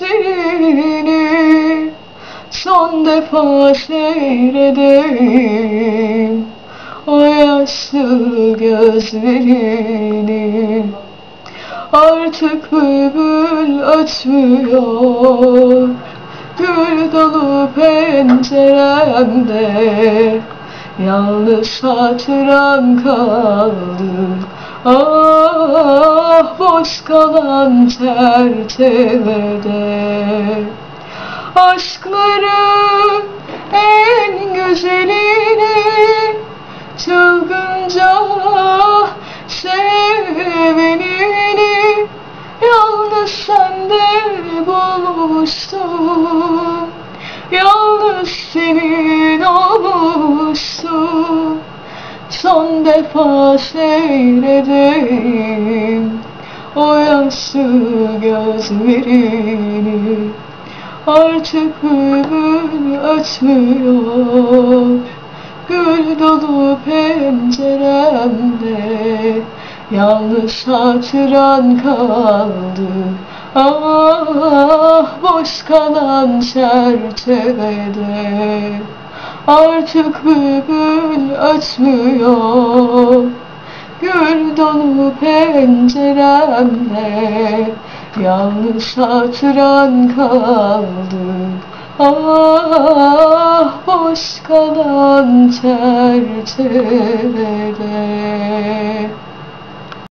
gözlerini Son defa seyredeyim. O yaşlı gözlerini. Artık bülbül ötmüyor Gül dolu penceremde. Yalnız hatıran kaldı Ah boş kalan çerçevede Aşkların en güzelini Çılgınca sevenini Yalnız sende bulmuştum Yalnız senin olmuştum Son defa seyredeyim yaşlı gözlerini. Artık bülbül ötmüyor Gül dolu penceremde Yalnız hatıran kaldı. Ah boş kalan çerçevede Artık bülbül ötmüyor Gül dolu penceremde Yalnız hatıran kaldı. Ah boş kalan çerçevede